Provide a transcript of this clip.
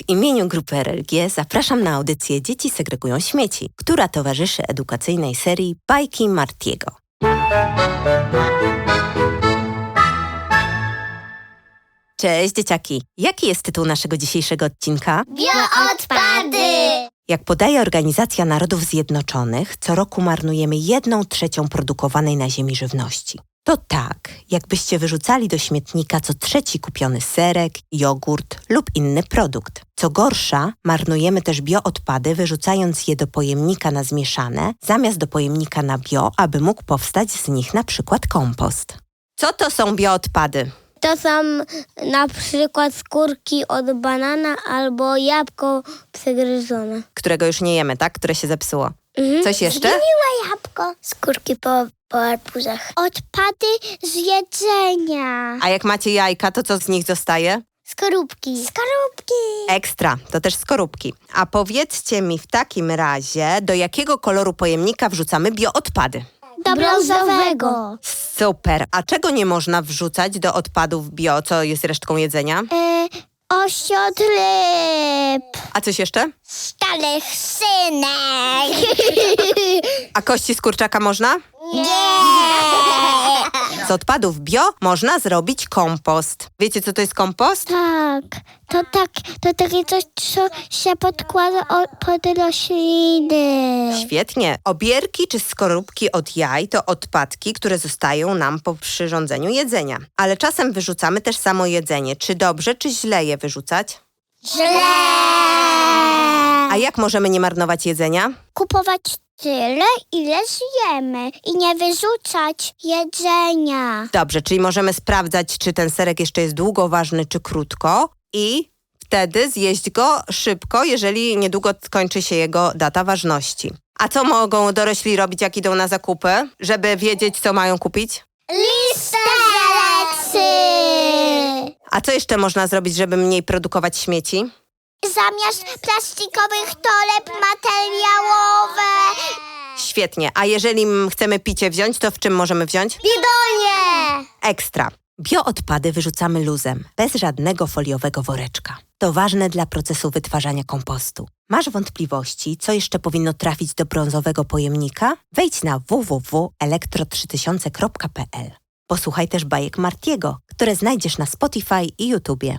W imieniu grupy RLG zapraszam na audycję Dzieci segregują śmieci, która towarzyszy edukacyjnej serii Bajki Martiego. Cześć dzieciaki! Jaki jest tytuł naszego dzisiejszego odcinka? Bioodpady! Jak podaje Organizacja Narodów Zjednoczonych, co roku marnujemy jedną trzecią produkowanej na Ziemi żywności. To tak, jakbyście wyrzucali do śmietnika co trzeci kupiony serek, jogurt lub inny produkt. Co gorsza, marnujemy też bioodpady, wyrzucając je do pojemnika na zmieszane, zamiast do pojemnika na bio, aby mógł powstać z nich na przykład kompost. Co to są bioodpady? To są na przykład skórki od banana albo jabłko przegryzone. Którego już nie jemy, tak? Które się zepsuło. Mhm. Coś jeszcze? Zgniłe jabłko. Skórki po, po arbuzach. Odpady z jedzenia. A jak macie jajka, to co z nich zostaje? Skorupki. Skorupki. Ekstra, to też skorupki. A powiedzcie mi w takim razie, do jakiego koloru pojemnika wrzucamy bioodpady? Do brązowego. Super. A czego nie można wrzucać do odpadów bio, co jest resztką jedzenia? E, osiod ryb. A coś jeszcze? Stale synek. A kości z kurczaka można? Nie. Z odpadów bio można zrobić kompost. Wiecie, co to jest kompost? Tak, to tak, to takie coś, co się podkłada o, pod rośliny. Świetnie. Obierki czy skorupki od jaj to odpadki, które zostają nam po przyrządzeniu jedzenia. Ale czasem wyrzucamy też samo jedzenie. Czy dobrze, czy źle je wyrzucać? Źle. A jak możemy nie marnować jedzenia? Kupować tyle, ile zjemy i nie wyrzucać jedzenia. Dobrze, czyli możemy sprawdzać, czy ten serek jeszcze jest długo ważny, czy krótko i wtedy zjeść go szybko, jeżeli niedługo skończy się jego data ważności. A co mogą dorośli robić, jak idą na zakupy, żeby wiedzieć, co mają kupić? Lista lekcji. A co jeszcze można zrobić, żeby mniej produkować śmieci? Zamiast plastikowych toreb materiałowe. Świetnie. A jeżeli chcemy picie wziąć, to w czym możemy wziąć? Bidonie. Ekstra. Bioodpady wyrzucamy luzem, bez żadnego foliowego woreczka. To ważne dla procesu wytwarzania kompostu. Masz wątpliwości, co jeszcze powinno trafić do brązowego pojemnika? Wejdź na www.elektro3000.pl. Posłuchaj też bajek Martiego, które znajdziesz na Spotify i YouTubie.